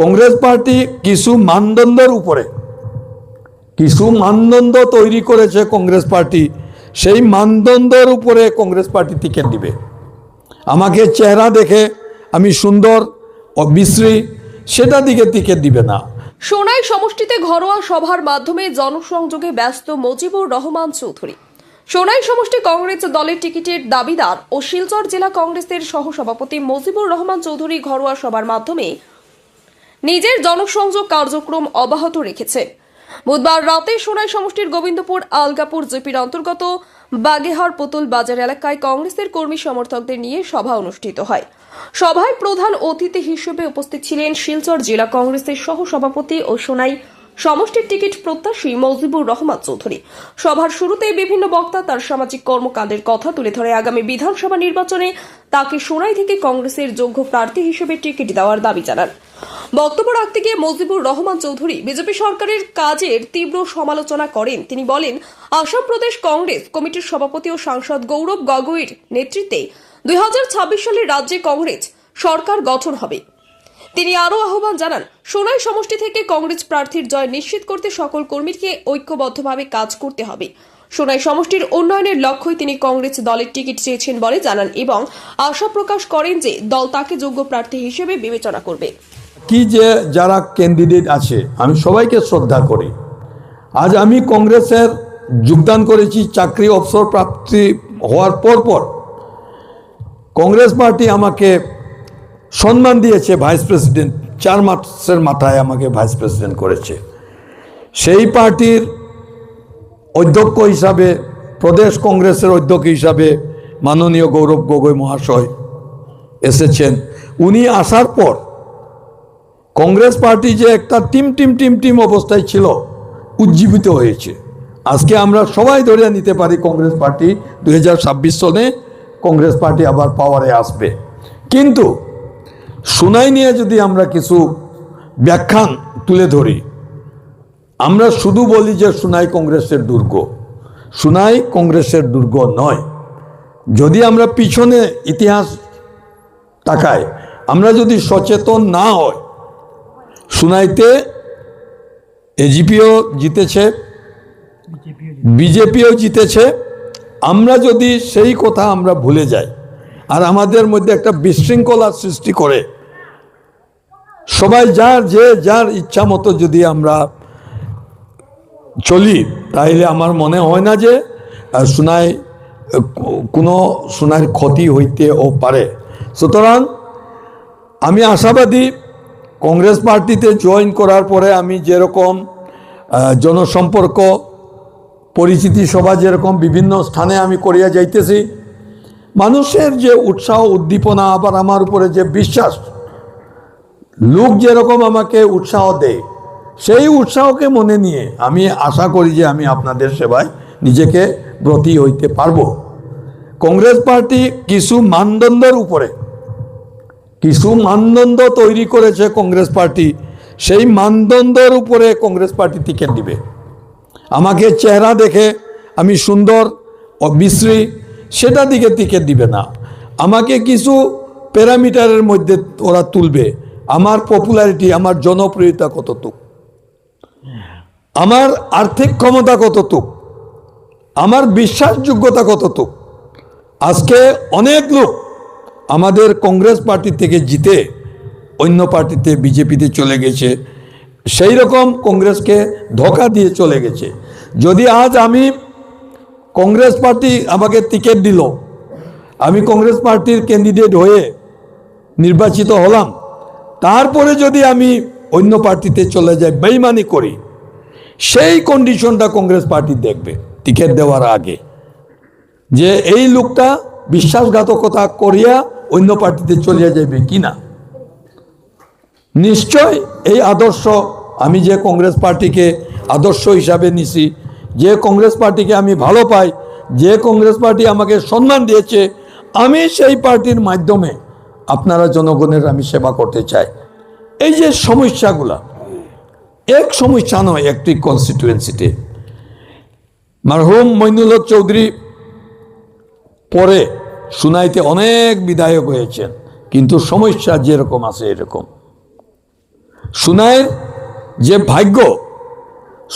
Congress party কিছু মানদণ্ডের উপরে, কিছু মানদণ্ড তৈরি করেছে কংগ্রেস পার্টি, সেই মানদণ্ডের উপরে কংগ্রেস পার্টি টিকিট দিবে। আমাকে চেহারা দেখে আমি সুন্দর ও বিশ্রী সেটা দিকে টিকিট দিবে না। সোনাই সমষ্টিতে ঘরোয়া সভার মাধ্যমে জনসংযোগে ব্যস্ত মজিবুর রহমান চৌধুরী। সোনাই সমষ্টি কংগ্রেস দলের টিকিটের দাবিদার ও শিলচর জেলা কংগ্রেসের সহসভাপতি মজিবুর রহমান চৌধুরী ঘরোয়া সভার মাধ্যমে নিজের জনসংযোগ কার্যক্রম অব্যাহত রেখেছে। বুধবার রাতে সোনাই সমষ্টির গোবিন্দপুর, আলগাপুর জিপির অন্তর্গত বাগেহার পুতুল বাজার এলাকায় কংগ্রেসের কর্মী সমর্থকদের নিয়ে সভা অনুষ্ঠিত হয়। সভায় প্রধান অতিথি হিসেবে উপস্থিত ছিলেন শিলচর জেলা কংগ্রেসের সহসভাপতি ও সোনাই সমষ্টির টিকিট প্রত্যাশী মজিবুর রহমান চৌধুরী। সভার শুরুতে বিভিন্ন বক্তা তার সামাজিক কর্মকাণ্ডের কথা তুলে ধরে আগামী বিধানসভা নির্বাচনে তাকে সোনাই থেকে কংগ্রেসের যোগ্য প্রার্থী হিসেবে টিকিট দেওয়ার দাবি জানান। বক্তব্য রাখতে গিয়ে মজিবুর রহমান চৌধুরী বিজেপি সরকারের কাজের তীব্র সমালোচনা করেন। তিনি বলেন, আসাম প্রদেশ কংগ্রেস কমিটির সভাপতি ও সাংসদ গৌরব গগৈর নেতৃত্বে দুই হাজার ছাব্বিশ সালে রাজ্যে কংগ্রেস সরকার গঠন হবে। তিনি আরও আহ্বান জানান, সোনাই সমষ্টি থেকে কংগ্রেস প্রার্থীর জয় নিশ্চিত করতে সকল কর্মীকে ঐক্যবদ্ধভাবে কাজ করতে হবে। সোনাই সমষ্টির উন্নয়নের লক্ষ্যই তিনি কংগ্রেস দলের টিকিট চেয়েছেন বলে জানান এবং আশা প্রকাশ করেন যে দল তাকে যোগ্য প্রার্থী হিসেবে বিবেচনা করবে। কি যে যারা ক্যান্ডিডেট আছে, আমি সবাইকে শ্রদ্ধা করি। আজ আমি কংগ্রেসের যোগদান করেছি, চাকরি অবসর প্রাপ্তি হওয়ার পর পর কংগ্রেস পার্টি আমাকে সম্মান দিয়েছে ভাইস প্রেসিডেন্ট, চার মাসের মাথায় আমাকে ভাইস প্রেসিডেন্ট করেছে। সেই পার্টির অধ্যক্ষ হিসাবে, প্রদেশ কংগ্রেসের অধ্যক্ষ হিসাবে মাননীয় গৌরব গগৈ মহাশয় এসেছেন। উনি আসার পর কংগ্রেস পার্টি যে একটা টিম টিম টিম টিম অবস্থায় ছিল, উজ্জীবিত হয়েছে। আজকে আমরা সবাই ধরে নিতে পারি কংগ্রেস পার্টি দুই সনে কংগ্রেস পার্টি আবার পাওয়ারে আসবে। কিন্তু সুনাই নিয়ে যদি আমরা কিছু ব্যাখ্যান তুলে ধরি, আমরা শুধু বলি যে সোনাই কংগ্রেসের দুর্গ। সুনাই কংগ্রেসের দুর্গ নয়। যদি আমরা পিছনে ইতিহাস তাকাই, আমরা যদি সচেতন না হয় সুনাইতে এজিপিও জিতেছে, বিজেপিও জিতেছে, আমরা যদি সেই কথা আমরা ভুলে যাই আর আমাদের মধ্যে একটা বিশৃঙ্খলার সৃষ্টি করে। সবাই যার, যে যার ইচ্ছা মতো যদি আমরা চলি, তাইলে আমার মনে হয় না যে সোনায় কোনো সোনার ক্ষতি হইতেও পারে। সুতরাং আমি আশাবাদী, কংগ্রেস পার্টিতে জয়েন করার পরে আমি যেরকম জনসম্পর্ক, পরিচিতি সভা যেরকম বিভিন্ন স্থানে আমি করিয়া যাইতেছি মানুষের যে উৎসাহ, উদ্দীপনা, আবার আমার উপরে যে বিশ্বাস, লোক যেরকম আমাকে উৎসাহ দেয়, সেই উৎসাহকে মনে নিয়ে আমি আশা করি যে আমি আপনাদের সেবায় নিজেকে ব্রতী হইতে পারব। কংগ্রেস পার্টি কিছু মানদণ্ডের উপরে, কিছু মানদণ্ড তৈরি করেছে কংগ্রেস পার্টি, সেই মানদণ্ডের উপরে কংগ্রেস পার্টি টিকিট দিবে। আমাকে চেহারা দেখে আমি সুন্দর ও বিশ্রী সেটা দিকে টিকিট দিবে না। আমাকে কিছু প্যারামিটারের মধ্যে ওরা তুলবে। আমার পপুলারিটি আমার জনপ্রিয়তা কতটুক? আমার আর্থিক ক্ষমতা কতটুক? আমার বিশ্বাসযোগ্যতা কতটুক? আজকে অনেক লোক আমাদের কংগ্রেস পার্টি থেকে জিতে অন্য পার্টিতে, বিজেপিতে চলে গেছে। সেই রকম কংগ্রেসকে ধোকা দিয়ে চলে গেছে। যদি আজ আমি কংগ্রেস পার্টি আমাকে টিকিট দিল। আমি কংগ্রেস পার্টির ক্যান্ডিডেট হয়ে নির্বাচিত হলাম। তারপরে যদি আমি অন্য পার্টিতে চলে যাই, বেইমানি করি, সেই কন্ডিশনটা কংগ্রেস পার্টি দেখবে, টিকিট দেওয়ার আগে। যে এই লোকটা বিশ্বাসঘাতকতা করিয়া অন্য পার্টিতে চলিয়া যাবে কি না নিশ্চয় এই আদর্শ আমি যে কংগ্রেস পার্টিকে আদর্শ হিসাবে নিছি যে কংগ্রেস পার্টিকে আমি ভালো পাই, যে কংগ্রেস পার্টি আমাকে সম্মান দিয়েছে, আমি সেই পার্টির মাধ্যমে আপনারা জনগণের আমি সেবা করতে চাই। এই যে সমস্যাগুলা, এক সমস্যা নয়, একটি কনস্টিটুয়েন্সিতে মারহুম মইনুল চৌধুরী পরে শুনাইতে অনেক বিধায়ক হয়েছেন, কিন্তু সমস্যা যেরকম আছে এরকম। সুনায়ের যে ভাগ্য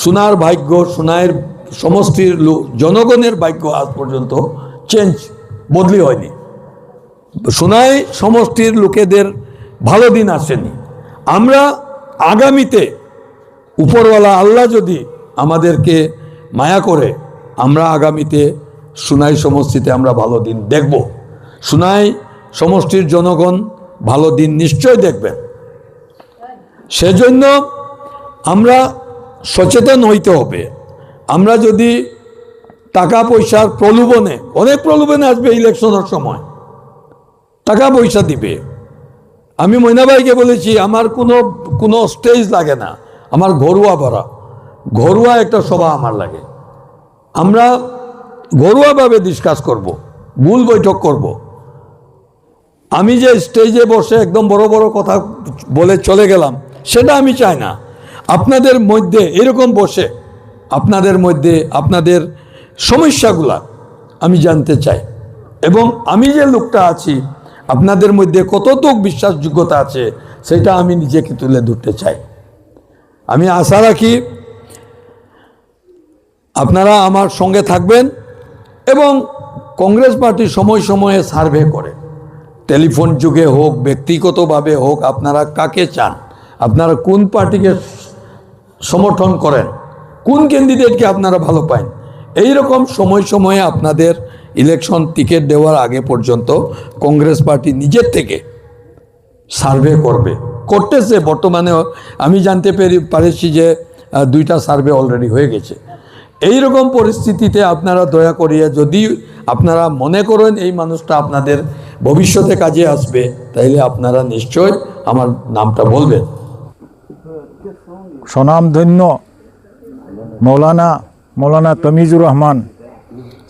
সোনার ভাগ্য সোনায়ের সমষ্টির জনগণের ভাগ্য আজ পর্যন্ত চেঞ্জ বদলি হয়নি। সোনাই সমষ্টির লোকেদের ভালো দিন আসেনি। আমরা আগামীতে উপরওয়ালা আল্লাহ যদি আমাদেরকে মায়া করে, আমরা আগামীতে সোনাই সমষ্টিতে আমরা ভালো দিন দেখব। সোনাই সমষ্টির জনগণ ভালো দিন নিশ্চয় দেখবেন। সেজন্য আমরা সচেতন হইতে হবে। আমরা যদি টাকা পয়সার প্রলোভনে, অনেক প্রলোভনে আসবে ইলেকশনের সময়। টাকা পয়সা দিবে। আমি ময়নাবাইকে বলেছি, আমার কোনো কোনো স্টেজ লাগে না। আমার ঘরোয়া ভরা ঘরোয়া একটা সভা আমার লাগে। আমরা ঘরোয়াভাবে ডিসকাস করব, ভুল বৈঠক করব। আমি যে স্টেজে বসে একদম বড় বড় কথা বলে চলে গেলাম, সেটা আমি চাই না। আপনাদের মধ্যে এরকম বসে, আপনাদের মধ্যে আপনাদের সমস্যাগুলা আমি জানতে চাই। এবং আমি যে লোকটা আছি, আপনাদের মধ্যে কতটুক বিশ্বাসযোগ্যতা আছে, সেটা আমি নিজেকে তুলে ধরতে চাই। আমি আশা রাখি আপনারা আমার সঙ্গে থাকবেন এবং কংগ্রেস পার্টি সময় সময়ে সার্ভে করে। টেলিফোন যুগে হোক, ব্যক্তিগতভাবে হোক, আপনারা কাকে চান, আপনারা কোন পার্টিকে সমর্থন করেন। কোন ক্যান্ডিডেটকে আপনারা ভালো পান এই রকম সময় সময়ে আপনাদের ইলেকশন টিকিট দেওয়ার আগে পর্যন্ত কংগ্রেস পার্টি নিজের থেকে সার্ভে করবে। করতেছে, বর্তমানে আমি জানতে পেরে, পারেছি যে দুইটা সার্ভে অলরেডি হয়ে গেছে। এই রকম পরিস্থিতিতে আপনারা দয়া করিয়া যদি আপনারা মনে করেন এই মানুষটা আপনাদের ভবিষ্যতে কাজে আসবে, তাইলে আপনারা নিশ্চয় আমার নামটা বলবেন। স্বনামধন্য মৌলানা মৌলানা তমিজুর রহমান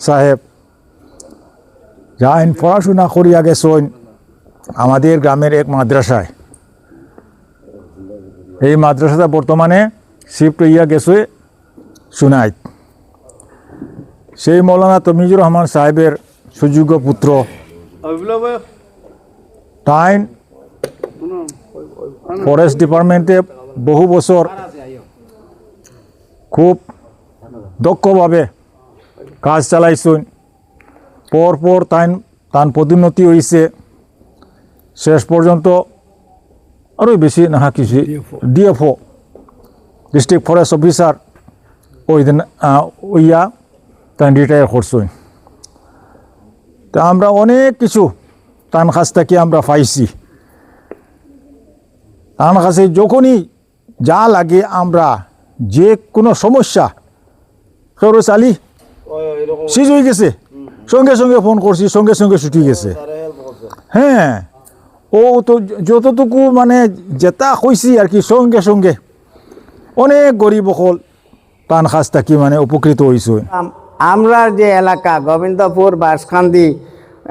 সাহেব যা আইন পড়াশোনা করিয়া গেছেন আমাদের গ্রামের এক মাদ্রাসায়। এই মাদ্রাসাটা বর্তমানে শিফট হইয়া গেছে সুনাইত। সেই মৌলানা তমিজুর রহমান সাহেবের সুযোগ্য পুত্র। টাইন ফরেস্ট ডিপার্টমেন্টে বহু বছর খুব দক্ষভাবে কাজ চালাইছেন। পর পর তাইন তান পদোন্নতি হয়েছে শেষ পর্যন্ত আরও বেশি নাহা কিছু। ডিএফও, ডিস্ট্রিক্ট ফরেস্ট অফিসার ওই দিন ওইয়া তান রিটায়ার করছেন। তা আমরা অনেক কিছু তান কাছ থেকে আমরা পাইছি। তার কাছে যখনই যা লাগে আমরা যে কোনো সমস্যা কেউ চালি সিজ হয়ে গেছে। সঙ্গে সঙ্গে ফোন করছি সঙ্গে সঙ্গে ছুটি গেছে। হ্যাঁ ও তো যতটুকু মানে যেটা কইছি আর কি সঙ্গে সঙ্গে। অনেক গরিব অকল তান কাছ থাকি মানে উপকৃত হয়েছে আমরা যে এলাকা গোবিন্দপুর বাঁশখান্দি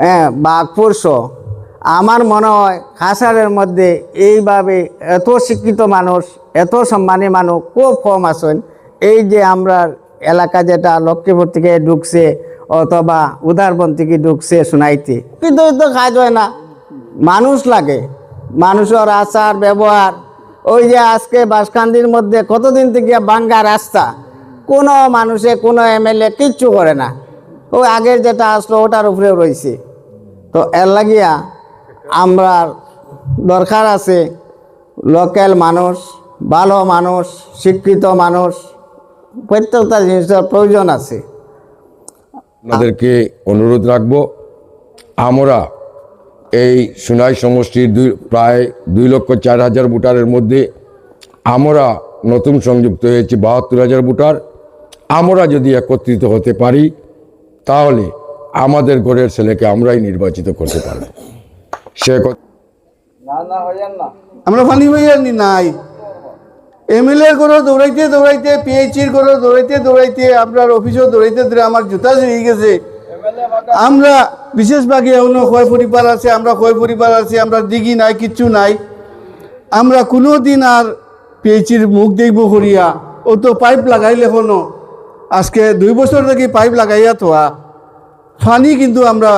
হ্যাঁ বাঘপুর সহ আমার মনে হয় খাসারের মধ্যে এইভাবে এত শিক্ষিত মানুষ, এত সম্মানী মানুষ খুব কম আছেন। এই যে আমরা এলাকা যেটা লক্ষ্মীপুর থেকে ঢুকছে অথবা উদারবন থেকে ঢুকছে শোনাইতে কিন্তু তো কাজ হয় না। মানুষ লাগে, মানুষের আচার, ব্যবহার, ওই যে আজকে বাসকান্দির মধ্যে কতদিন থেকে বাঙ্গা রাস্তা, কোনো মানুষে, কোনো এমএলএ কিচ্ছু করে না। ওই আগের যেটা আসলো ওটার উপরে রয়েছে। তো এর লাগিয়া আমরা দরকার আছে লোকাল মানুষ, ভালো মানুষ, শিক্ষিত মানুষ, প্রত্যেকটা জিনিসের প্রয়োজন আছে। আপনাদেরকে অনুরোধ রাখব, আমরা এই সুনাই সমষ্টির দুই, প্রায় দুই লক্ষ চার হাজার ভোটারের মধ্যে আমরা নতুন সংযুক্ত হয়েছি বাহাত্তর হাজার ভোটার। আমরা যদি একত্রিত হতে পারি, তাহলে আমাদের ঘরের ছেলেকে আমরাই নির্বাচিত করতে পারব। সে আমরা ফানি নি নাই। এমএলএ করো দৌড়াইতে দৌড়াইতে পিএইচির করো দৌড়াইতে দৌড়াইতে আপনার অফিসও দৌড়াইতে দৌড়াই আমার জুতা জুড়ে গেছে। আমরা বিশেষভাবে এমন ক্ষয় পরিবার আছে আমরা ক্ষয় পরিবার আছে আমরা দিঘি নাই কিচ্ছু নাই। আমরা কোনো দিন আর পিএইচির মুখ দেখব করিয়া। ও তো পাইপ লাগাইলে কোনো। আজকে দুই বছর থেকে পাইপ লাগাইয়া তোয়া ফানি কিন্তু আমরা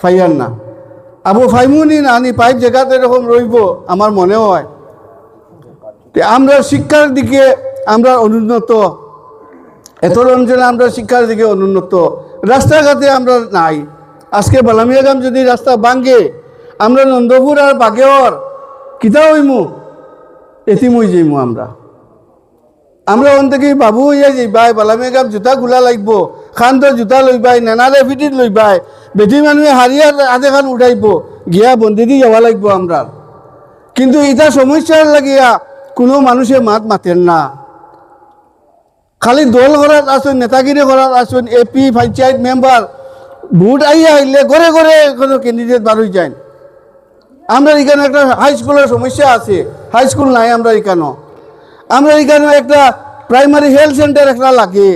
ফাইয়ার না। আবু ফাইমুনি না আনি পাইপ জায়গাতে এরকম রইব, আমার মনে হয়। আমরা শিক্ষার দিকে আমরা অনুন্নত। এত অঞ্চলে আমরা শিক্ষার দিকে অনুন্নত। রাস্তাঘাটে আমরা নাই। আজকে বালামিয়াগাম যদি রাস্তা ভাঙ্গে আমরা নন্দপুর আর বাগেওর কিতা হইমু? এতিম হয়ে যাইমু আমরা। আমরা ওন থেকে বাবু হইয়া যাই যাইবাই বালামিয়াগাম জোতা খোলা লাগব। খান তো জোতা লইবাই নানারে ফিটিত লইবাই বেটি মানুহে হারিয়ার আধে খান উঠাইব গিয়া বন্দি দি যাওয়া লাগব আমরা। কিন্তু এটা সমস্যার লাগিয়া কোনো মানুষে মাত মাতেন না। খালি দল করার আসুন নেতাগিরি করার আসুন এপি পঞ্চায়েত মেম্বার ভোট আইয়া আইলে ঘরে ঘরে কোনো ক্যান্ডিডেট বার হয়ে যায়। আমরা এখানে একটা হাই স্কুলের সমস্যা আছে হাই স্কুল নাই আমরা এখানে আমরা এখানে একটা প্রাইমারি হেলথ সেন্টার একটা লাগে।